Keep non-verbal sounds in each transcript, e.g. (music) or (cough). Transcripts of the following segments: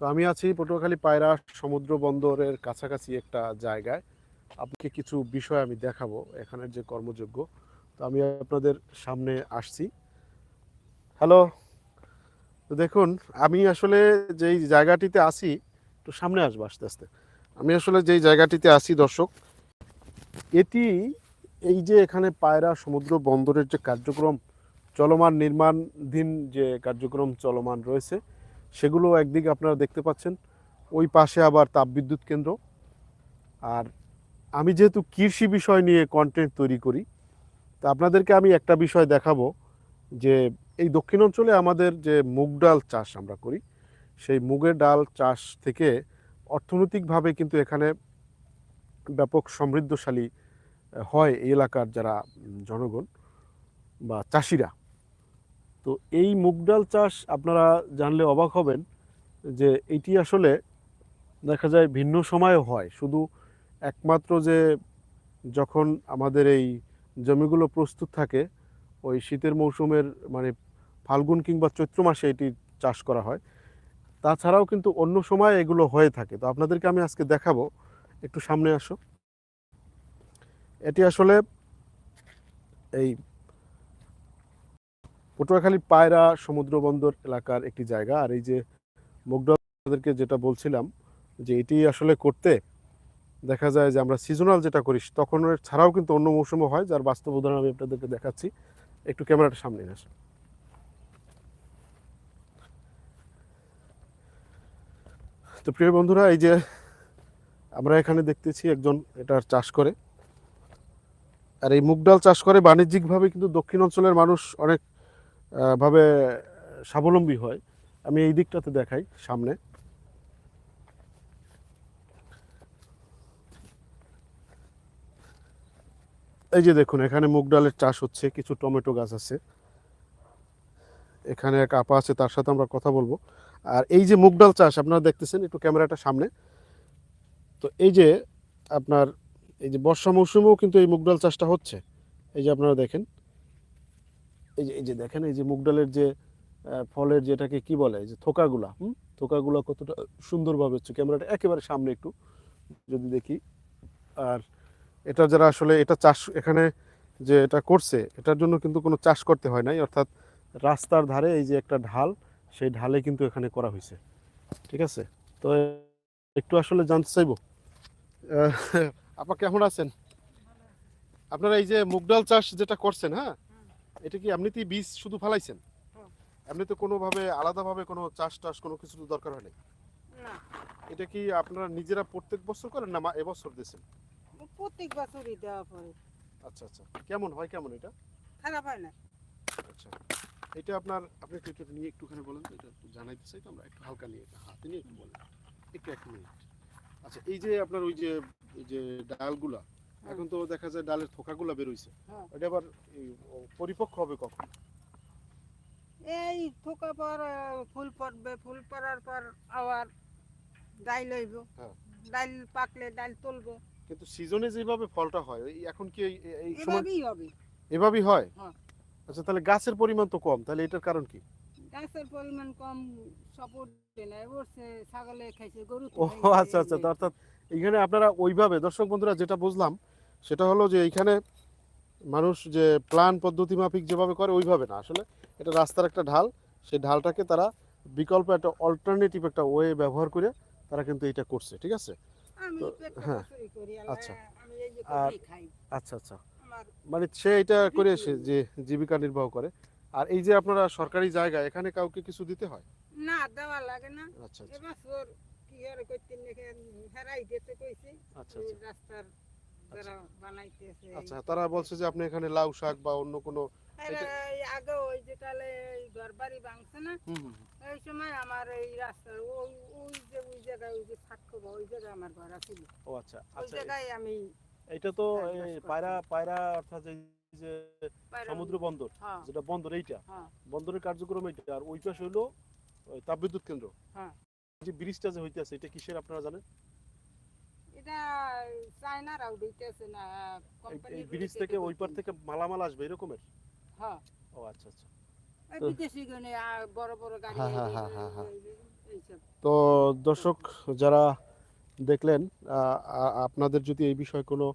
তো আমি আছি পটুয়াখালী পায়রা সমুদ্র বন্দরের কাছাকাছি একটা জায়গায়। আপনাকে কিছু বিষয় আমি দেখাবো এখানের যে কর্মযোগ্য। তো আমি আপনাদের সামনে আসছি। হ্যালো তো দেখুন, আমি আসলে যেই জায়গাটিতে আছি, একটু সামনে আসব আস্তে আস্তে। আমি আসলে যেই জায়গাটিতে আছি দর্শক, এটি এই যে এখানে পায়রা সমুদ্র বন্দরের যে কার্যক্রম, চলমান নির্মাণধীন যে কার্যক্রম চলমান রয়েছে সেগুলো একদিকে আপনারা দেখতে পাচ্ছেন। ওই পাশে আবার তাপবিদ্যুৎ কেন্দ্র। আর আমি যেহেতু কৃষি বিষয় নিয়ে কন্টেন্ট তৈরি করি, তা আপনাদেরকে আমি একটা বিষয় দেখাবো যে এই দক্ষিণ অঞ্চলে আমাদের যে মুগ ডাল চাষ আমরা করি, সেই মুগের ডাল চাষ থেকে অর্থনৈতিকভাবে কিন্তু এখানে ব্যাপক সমৃদ্ধশালী হয় এই এলাকার যারা জনগণ বা চাষিরা। তো এই মুগ ডাল চাষ আপনারা জানলে অবাক হবেন যে এটি আসলে দেখা যায় ভিন্ন সময়ে হয়। শুধু একমাত্র যে যখন আমাদের এই জমিগুলো প্রস্তুত থাকে, ওই শীতের মৌসুমের মানে ফাল্গুন কিংবা চৈত্র মাসে এটি চাষ করা হয়। তাছাড়াও কিন্তু অন্য সময় এগুলো হয়ে থাকে। তো আপনাদেরকে আমি আজকে দেখাবো। একটু সামনে আসো। এটি আসলে এই পটুয়াখালী পায়রা সমুদ্র বন্দর এলাকার একটি জায়গা। আর এই যে মুগডালদেরকে যেটা বলছিলাম যে এটি আসলে করতে দেখা যায় যে আমরা সিজনাল যেটা করি তখন ছাড়াও কিন্তু অন্য মৌসুমে হয়, যার বাস্তব উদাহরণ আমি আপনাদেরকে দেখাচ্ছি। একটু ক্যামেরাটা সামনে নিয়ে তো প্রিয় বন্ধুরা, এই যে আমরা এখানে দেখতেছি একজন এটার চাষ করে। আর এই মুগ ডাল চাষ করে বাণিজ্যিকভাবে কিন্তু দক্ষিণ অঞ্চলের মানুষ অনেক ভাবে স্বাবলম্বী হয়। আমি এই দিকটাতে দেখাই, সামনে। এই যে দেখুন, এখানে মুগ ডালের চাষ হচ্ছে, কিছু টমেটো গাছ আছে। এখানে এক আপা আছে, তার সাথে আমরা কথা বলব। আর এই যে মুগ ডাল চাষ, আপনারা দেখতেছেন, একটু ক্যামেরাটা সামনে। তো এই যে আপনার, এই যে বর্ষা মৌসুমেও কিন্তু এই মুগ ডাল চাষটা হচ্ছে। এই যে আপনারা দেখেন। এই যে এই যে দেখেন, এই যে মুগ ডালের যে ফলের যেটাকে কি বলে যে থোকাগুলা, হুম? থোকাগুলা কতটা সুন্দরভাবে হচ্ছে, ক্যামেরাটা একেবারে সামনে একটু যদি দেখি। আর এটা যারা আসলে এটা চাষ এখানে যে এটা করছে, এটার জন্য কিন্তু কোনো চাষ করতে হয় নাই, অর্থাৎ রাস্তার ধারে এই যে একটা ঢাল, সেই ঢালে কিন্তু এখানে করা হয়েছে। ঠিক আছে? তো একটু আসলে জানতে চাইব। আপা কেমন আছেন? আপনারা এই যে মুগ ডাল চাষ যেটা করছেন হ্যাঁ? এটা কি এমনিতেই বীজ শুধু ফালাইছেন। এমনিতে কোনোভাবে আলাদাভাবে কোনো চাষ টাস কোনো কিছু দরকার হয় নাই? না। এটা কি আপনারা নিজেরা প্রত্যেক বছর করেন না এবছর দিয়েছেন? প্রত্যেক বছরই দেওয়া পড়ে। আচ্ছা আচ্ছা। কেমন হয় কেমন এটা? খারাপ হয় না। আচ্ছা। এটা আপনার আপনি একটু একটু নিয়ে একটুখানি বলেন তো এটা একটু জানাইতে চাই তো আমরা একটু হালকা নিয়ে এটা হাতে নিয়ে একটু বলেন। একটু এক মিনিট। আচ্ছা এই যে আপনার ওই যে যে ডালগুলা এখন তো দেখা যায় ডালের থোকাগুলা বেরোইছে। হ্যাঁ। এটা আবার পরিপক্ক হবে কখন? এই থোকা পর ফুল পড়বে ফুল পড়ার পর আবার ডাইল হইব। হ্যাঁ। ডাইল পাকলে ডাইল তুলবো। কিন্তু সিজনে যেভাবে ফলটা হয় এখন কি এই- সময় এভাবেই হবে। এভাবেই হয়? হ্যাঁ। আচ্ছা তাহলে গাছের পরিমাণ তো কম তাহলে এটার কারণ কি? গাছের পরিমাণ কম সাপোর্ট নেই উঠছে ছাগলে খাইছে গরু ও আচ্ছা আচ্ছা অর্থাৎ এখানে আপনারা ওইভাবে দর্শক বন্ধুরা যেটা বুঝলাম সেটা হলো যে এইখানে মানুষ যে প্ল্যান পদ্ধতি মাফিক যেভাবে করে ওইভাবে না। আসলে এটা রাস্তার একটা ঢাল সেই ঢালটাকে তারা বিকল্প একটা অল্টারনেটিভ একটা ওয়ে ব্যবহার করে তারা কিন্তু এটা করছে ঠিক আছে? তো- হ্যাঁ। আচ্ছা। আর- আচ্ছা আচ্ছা। মানে সে এটা (laughs) করে এসে যে জীবিকা নির্বাহ করে। আর এই যে আপনারা সরকারি জায়গা এখানে কাউকে কিছু দিতে হয়? না দেওয়া লাগে না। আচ্ছা আচ্ছা। কি আর করতে হেরাই দিতে কইছে। আচ্ছা আচ্ছা। রাস্তার যারা বানাইতেছে। আচ্ছা তারা বলছে যে আপনি এখানে লাউ শাক বা অন্য কোনো আগে ওই যে তাহলে এই ভাঙছে না হুম হুম এই সময় আমার এই রাস্তার ওই ওই যে ওই জায়গায় ওই যে ফাটকো ওই জায়গায় আমার ঘর আছিল ও আচ্ছা ওই জায়গায় আমি এটা তো। পায়রা পায়রা অর্থাৎ যে সমুদ্র বন্দর হ্যাঁ। যেটা বন্দর এইটা হ্যাঁ। বন্দরের কার্যক্রম এইটা আর ওই পাশে হলো তাপবিদ্যুৎ কেন্দ্র। হ্যাঁ। যে ব্রিজটা যে হইতেছে এটা কিসের আপনারা জানেন? এটা চায়নার আউডিতেছে না কোম্পানি ব্রিজ থেকে ওই পার থেকে মালামাল আসবে এরকমের? হ্যাঁ। ও আচ্ছা আচ্ছা। তো- বিদেশি গনে বড় বড় গাড়ি হ্যাঁ, হ্যাঁ, হ্যাঁ, হ্যাঁ, হ্যাঁ। এই- এইসব। তো দর্শক যারা দেখলেন আপনাদের যদি এই বিষয়ে কোনো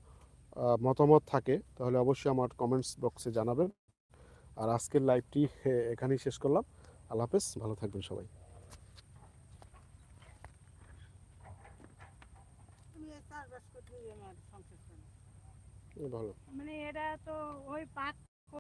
মতামত থাকে তাহলে অবশ্যই আমার কমেন্টস বক্সে জানাবেন। আর আজকের লাইভটি এখানেই শেষ করলাম। আল্লাহ হাফেজ ভালো থাকবেন সবাই তুমি এই চাষবাস করতে আমার সংসার চলে। ভালো মানে এটা তো ওই পাক